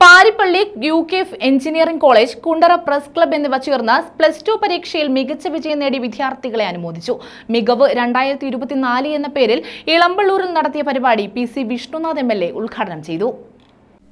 Paripally U K F engineering college Kundara press club എന്നിവ ചേർന്ന് plus two പരീക്ഷയിൽ മികച്ച വിജയം നേടി വിദ്യാർത്ഥികളെ അനുമോദിച്ചു. മികവ് രണ്ടായിരത്തി ഇരുപത്തിനാല് എന്ന പേരിൽ ഇളമ്പള്ളൂരിൽ നടത്തിയ പരിപാടി P C Vishnunath M L A ഉദ്ഘാടനം ചെയ്തു.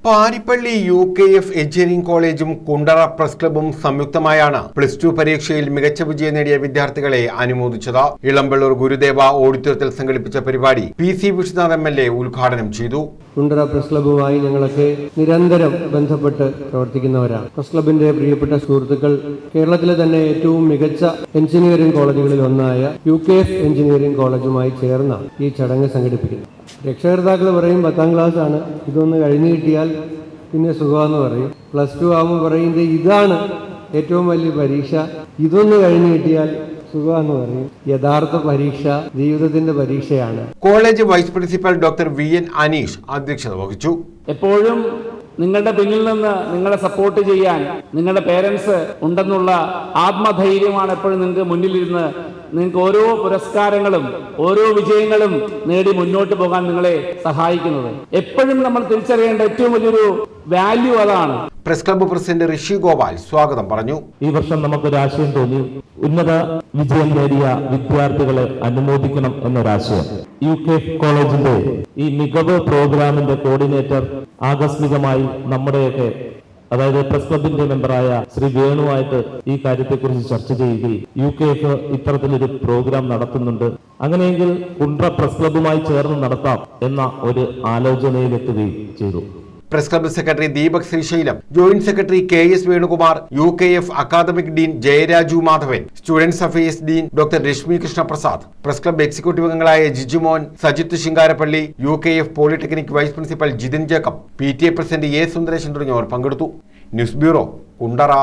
Paripally U K F engineering കോളേജും കുണ്ടറ പ്രസ് ക്ലബും സംയുക്തമായാണ് പ്ലസ് ടു പരീക്ഷയിൽ മികച്ച വിജയം നേടിയ വിദ്യാർത്ഥികളെ അനുമോദിച്ചത്. ഇളമ്പള്ളൂർ ഗുരുദേവ ഓഡിറ്റോറിയത്തിൽ സംഘടിപ്പിച്ച പരിപാടി P C Vishnunath M L A ഉദ്ഘാടനം ചെയ്തു. കുണ്ടറ പ്രസ് ക്ലബ്ബുമായി ഞങ്ങളൊക്കെ നിരന്തരം ബന്ധപ്പെട്ട് പ്രവർത്തിക്കുന്നവരാണ്. പ്രസ് ക്ലബിന്റെ പ്രിയപ്പെട്ട സുഹൃത്തുക്കൾ കേരളത്തിലെ തന്നെ ഏറ്റവും മികച്ച എഞ്ചിനീയറിംഗ് കോളേജുകളിൽ ഒന്നായ യു കെ എഫ് എഞ്ചിനീയറിംഗ് കോളേജുമായി ചേർന്നാണ് ഈ ചടങ്ങ് സംഘടിപ്പിക്കുന്നത്. രക്ഷകർത്താക്കൾ പറയും പത്താം ക്ലാസ് ആണ്. ഇതൊന്ന് കഴിഞ്ഞു കിട്ടിയാൽ പിന്നെ സുഖമെന്ന് പറയും. പ്ലസ് ടു ആകുമ്പോൾ പറയുന്നത് ഇതാണ് ഏറ്റവും വലിയ പരീക്ഷ. ഇതൊന്ന് കഴിഞ്ഞു കിട്ടിയാൽ സുഖമെന്ന് പറയും. യഥാർത്ഥ പരീക്ഷ ജീവിതത്തിന്റെ പരീക്ഷയാണ്. College vice principal doctor V N Aneesh അധ്യക്ഷത വഹിച്ചു. എപ്പോഴും നിങ്ങളുടെ പിന്നിൽ നിന്ന് നിങ്ങളെ സപ്പോർട്ട് ചെയ്യാൻ നിങ്ങളുടെ പേരൻസ് ഉണ്ടെന്നുള്ള ആത്മധൈര്യമാണ് എപ്പോഴും നിങ്ങൾക്ക് മുന്നിലിരുന്ന് നിങ്ങൾക്ക് ഓരോ പുരസ്കാരങ്ങളും ഓരോ വിജയങ്ങളും നേടി മുന്നോട്ട് പോകാൻ നിങ്ങളെ സഹായിക്കുന്നത്. എപ്പോഴും നമ്മൾ തിരിച്ചറിയേണ്ട ഏറ്റവും വലിയൊരു വാല്യൂ അതാണ് press club president Rishi Gopal സ്വാഗതം പറഞ്ഞു. ഈ വർഷം നമുക്കൊരു ആശയം തോന്നി. ഉന്നത വിജയം നേടിയ വിദ്യാർത്ഥികളെ അനുമോദിക്കണം എന്നൊരാശയം. യു കെ കോളേജിന്റെ ഈ മികവ് പ്രോഗ്രാമിന്റെ കോർഡിനേറ്റർ ആകസ്മികമായി നമ്മുടെയൊക്കെ അതായത് പ്രസ് ക്ലബിന്റെ മെമ്പറായ ശ്രീ വേണുവായിട്ട് ഈ കാര്യത്തെക്കുറിച്ച് ചർച്ച ചെയ്യുകയും യു കെ എഫ് ഇത്തരത്തിലൊരു പ്രോഗ്രാം നടത്തുന്നുണ്ട്. അങ്ങനെയെങ്കിൽ കുണ്ട്ര പ്രസ് ക്ലബുമായി ചേർന്ന് നടത്താം എന്ന ഒരു ആലോചനയിലെത്തുകയും ചെയ്തു. Press club secretary Deepak Sreesailam joint secretary K S Venukumar U K F academic dean Jayaraju Madhavan students affairs dean doctor Rashmi Krishnaprasad press club executive അംഗങ്ങളായ Jijumon Sajith Singarapally U K F polytechnic vice principal Jithin Jacob P T A president A Sundaresan തുടങ്ങിയവർ പങ്കെടുത്തു. News bureau Kundara